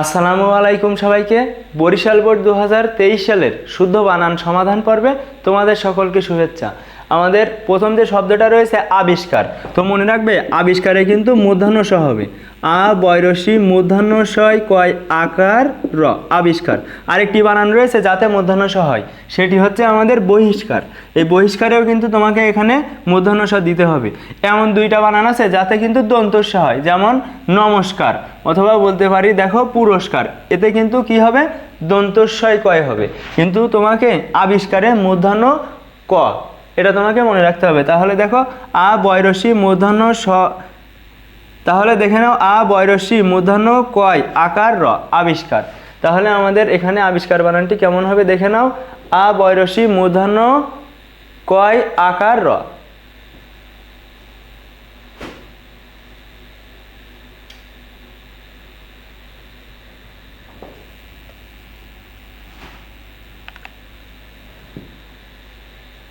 আসসালামু আলাইকুম সবাইকে। বরিশাল বোর্ড দু হাজার তেইশ সালের শুদ্ধ বানান সমাধান পর্বে তোমাদের সকলকে শুভেচ্ছা। আমাদের প্রথম যে শব্দটা রয়েছে আবিষ্কার। তো মনে রাখবে, আবিষ্কারে কিন্তু মূর্ধন্য স হবে। আ বয়রসী মূর্ধন্য শয় কয় আকার, র, আবিষ্কার। আরেকটি বানান রয়েছে যাতে মূর্ধন্য স হয়। সেটি হচ্ছে আমাদের বহিষ্কার। এই বহিষ্কারেও কিন্তু তোমাকে এখানে মূর্ধন্য স দিতে হবে। এমন দুইটা বানান আছে যাতে কিন্তু দন্তস্ব হয়, যেমন নমস্কার অথবা বলতে পারি, দেখো, পুরস্কার। এতে কিন্তু কি হবে? দন্তস্বয় কয় হবে। কিন্তু তোমাকে আবিষ্কারে মূর্ধন্য ক এটা তোমাকে মনে রাখতে হবে। তাহলে দেখো, আ বয়রসি মূর্ধন্য স, তাহলে দেখে নাও, আ বয়রসি মূর্ধন্য কয়? আকার র, আবিষ্কার। তাহলে আমাদের এখানে আবিষ্কার বানানটি কেমন হবে দেখে নাও। আ বয়রসি মূর্ধন্য কয়, আকার র।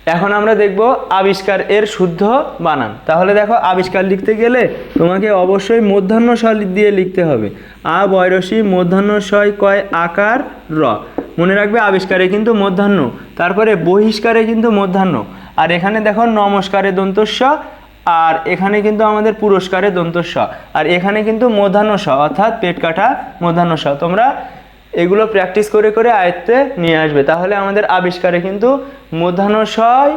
এখন আমরা দেখব আবিষ্কার এর শুদ্ধ বানান। তাহলে দেখো আবিষ্কার লিখতে গেলে তোমাকে অবশ্যই মধ্যাহ্ন স দিয়ে লিখতে হবে। আ বয়রসী মধ্যাহ্ন শয় কয় আকার র। মনে রাখবে আবিষ্কারে কিন্তু মধ্যাহ্ন, তারপরে বহিষ্কারে কিন্তু মধ্যাহ্ন। আর এখানে দেখো নমস্কারে দন্তস্ব, আর এখানে কিন্তু আমাদের পুরস্কারে দন্তস্ব। আর এখানে কিন্তু মধ্যাহ্ন স অর্থাৎ পেট কাটা মধ্যাহ্ন স তোমরা এগুলো প্র্যাকটিস করে করে আয়ত্তে নিয়ে আসবে। তাহলে আমাদের আবিষ্কারে কিন্তু মূর্ধন্যশয়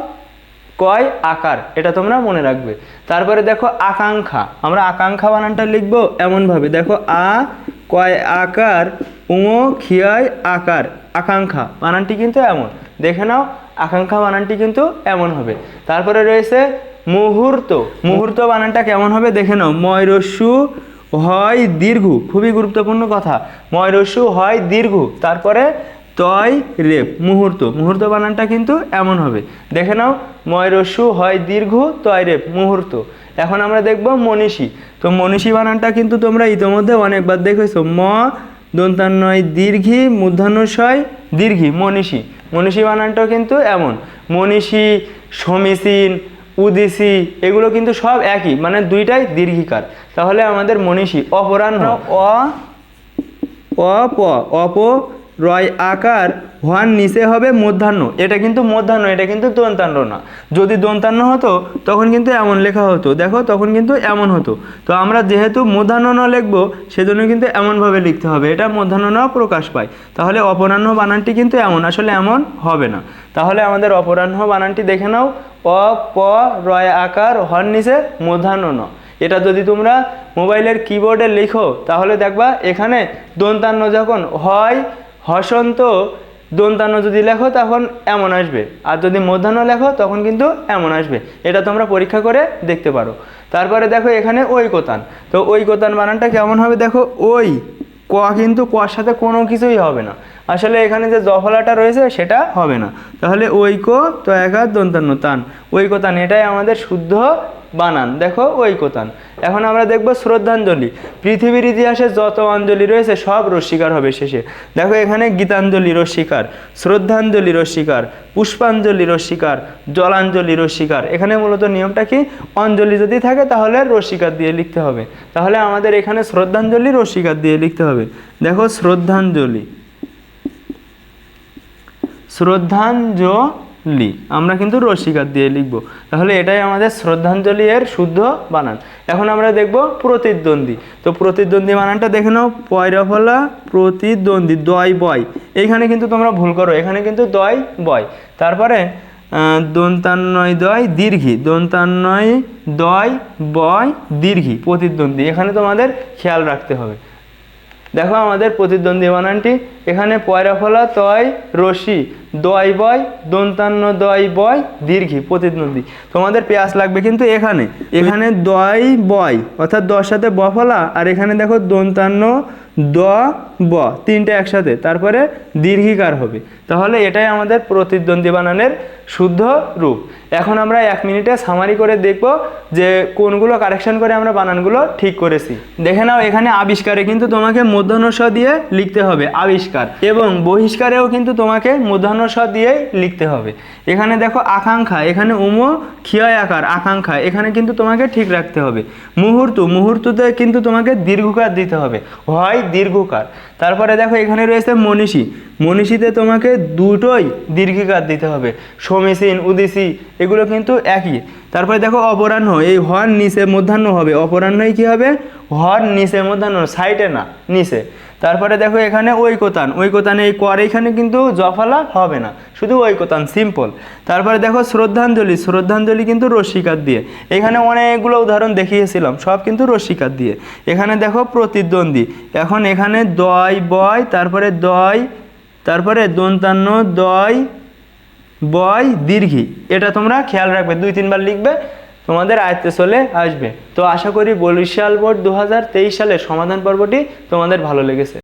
কয় আকার, এটা তোমরা মনে রাখবে। তারপরে দেখো আকাঙ্ক্ষা। আমরা আকাঙ্ক্ষা বানানটা লিখব এমনভাবে। দেখো আ কয় আকার উমো খিয়ায় আকার, আকাঙ্ক্ষা। বানানটি কিন্তু এমন। দেখে নাও, আকাঙ্ক্ষা বানানটি কিন্তু এমন হবে। তারপরে রয়েছে মুহূর্ত। মুহূর্ত বানানটা কেমন হবে? দেখে নাও। ময়রস্যু হয় দীর্ঘ, খুবই গুরুত্বপূর্ণ কথা। ময়রস্যু হয় দীর্ঘ, তারপরে তয় রেপ, মুহূর্ত। মুহূর্ত বানানটা কিন্তু এমন হবে। দেখে নাও ময়রস্যু হয় দীর্ঘ, তয় রেপ, মুহূর্ত। এখন আমরা দেখব মনীষী। তো মনীষী বানানটা কিন্তু তোমরা ইতোমধ্যে অনেকবার দেখেছ। ম দন্তান্নয় দীর্ঘি মূর্ধন্যশয় দীর্ঘি, মনীষী। মনীষী বানানটাও কিন্তু এমন। মনীষী, সমীচীন উদিসি এগুলো কিন্তু সব একই মানে দুইটাই দীর্ঘিকার। তাহলে আমাদের মনীষী অপরাহ্ন। অ, অপ অপ রয় আকার হওয়ার নিচে হবে মধ্যাহ্ন। এটা কিন্তু মধ্যাহ্ন, এটা কিন্তু দন্তান্ন না। যদি দন্তান্ন হতো, তখন কিন্তু এমন লেখা হতো। দেখো, তখন কিন্তু এমন হতো। তো আমরা যেহেতু মধ্যাহ্ন ন লিখব, সেজন্য কিন্তু এমনভাবে লিখতে হবে। এটা মধ্যাহ্ন ন প্রকাশ পায়। তাহলে অপরাহ্ন বানানটি কিন্তু এমন, আসলে এমন হবে না। তাহলে আমাদের অপরাহ্ন বানানটি দেখে নাও। অ, প, রয় আকার হর নিচে মধ্যাহ্ন ন। এটা যদি তোমরা মোবাইলের কিবোর্ডে লিখো, তাহলে দেখবা এখানে দন্তান্ন যখন হয় হসন্ত দন্তান্ন যদি লেখো, তখন এমন আসবে। আর যদি মধ্যাহ্ন লেখো, তখন কিন্তু এমন আসবে। এটা তোমরা পরীক্ষা করে দেখতে পারো। তারপরে দেখো এখানে ঐকতান। তো ঐকতান বানানটা কেমন হবে? দেখো ওই ক কিন্তু কর সাথে কোনো কিছুই হবে না। আসলে এখানে যে জফলাটা রয়েছে, সেটা হবে না। তাহলে ঐক্য তো একা দন্তান্ন, তান। ঐকতান, এটাই আমাদের শুদ্ধ বানান। দেখো ঐকতান। এখন আমরা দেখব শ্রদ্ধাঞ্জলি। পৃথিবীর ইতিহাসে যত অঞ্জলি রয়েছে, সব রস্বীকার হবে শেষে। দেখো এখানে গীতাঞ্জলি রস্বীকার শ্রদ্ধাঞ্জলি রস্বীকার পুষ্পাঞ্জলি রস্বীকার জলাঞ্জলি রস্বীকার এখানে মূলত নিয়মটা কি? অঞ্জলি যদি থাকে, তাহলে রস্বীকার দিয়ে লিখতে হবে। তাহলে আমাদের এখানে শ্রদ্ধাঞ্জলি রস্বীকার দিয়ে লিখতে হবে। দেখো শ্রদ্ধাঞ্জলি। শ্রদ্ধাঞ্জলি আমরা কিন্তু রসিকার দিয়ে লিখব। তাহলে এটাই আমাদের শ্রদ্ধাঞ্জলি এর শুদ্ধ বানান। এখন আমরা দেখব প্রতিদ্বন্দ্বী। তো প্রতিদ্বন্দ্বী বানানটা দেখে নাও। পয়রা ফলা, প্রতিদ্বন্দ্বী, দয়, বয়। এইখানে কিন্তু তোমরা ভুল করো। এখানে কিন্তু দয়, বয়। তারপরে দন্তান্নয় দয়, দীর্ঘি। দন্তান্নয় দয়, বয়, দীর্ঘি। প্রতিদ্বন্দ্বী। এখানে তোমাদের খেয়াল রাখতে হবে। দেখো আমাদের প্রতিদ্বন্দ্বী বানানটি। এখানে পয়রা ফলা, তয়, রশি, দয়, বয়, দন্তান্ন, দয়, বয়, দীর্ঘি, প্রতিদ্বন্দ্বী। তোমাদের পেঁয়াজ লাগবে কিন্তু এখানে। এখানে দয়, বয়, অর্থাৎ দর সাথে ব ফলা, আর এখানে দেখো দন্তান্ন, দ, ব, তিনটে একসাথে, তারপরে দীর্ঘিকার হবে। তাহলে এটাই আমাদের প্রতিদ্বন্দ্বী বানানের শুদ্ধ রূপ। এখন আমরা এক মিনিটে সামারি করে দেখব যে কোনগুলো কারেকশন করে আমরা বানানগুলো ঠিক করেছি। দেখে নাও, এখানে আবিষ্কারে কিন্তু তোমাকে মধ্যাহ্ন স দিয়ে লিখতে হবে, আবিষ্কার। এবং বহিষ্কারেও কিন্তু তোমাকে মধ্যাহ্ন স দিয়েই লিখতে হবে। এখানে দেখো, আকাঙ্ক্ষা, এখানে উম, ক্ষয় আকার, আকাঙ্ক্ষা, এখানে কিন্তু তোমাকে ঠিক রাখতে হবে। মুহূর্ত, মুহূর্ততে কিন্তু তোমাকে দীর্ঘকার দিতে হবে। হয় দীর্ঘকার। তারপরে দেখো এখানে রয়েছে মনীষী। মনীষীতে তোমাকে দুটোই দীর্ঘিকার দিতে হবে। সমীচীন উদিসি এগুলো কিন্তু একই। তারপরে দেখো অপরাহ্ন, এই হর নিচে মধ্যাহ্ন হবে। অপরাহ্নই কী হবে? হর নিচে মধ্যাহ্ন সাইডে না, নিচে। তারপরে দেখো এখানে ঐকতান। ঐকতানে এই কর এখানে কিন্তু জফালা হবে না। শুধু ঐকতান সিম্পল তারপরে দেখো শ্রদ্ধাঞ্জলি। শ্রদ্ধাঞ্জলি কিন্তু রশ্মিকার দিয়ে। এখানে অনেকগুলো উদাহরণ দেখিয়েছিলাম, সব কিন্তু রশ্মিকার দিয়ে। এখানে দেখো প্রতিদ্বন্দ্বী। এখন এখানে দয়, বয়, তারপরে দয়, তারপরে দন্তান্ন, দয়, বয়, দীর্ঘি। এটা তোমরা খেয়াল রাখবে। দুই, তিনবার লিখবে, তোমাদের আয়ত্তে চলে আসবে। তো আশা করি বরিশাল বোর্ড দু হাজার তেইশ সালে সমাধান পর্বটি তোমাদের ভালো লেগেছে।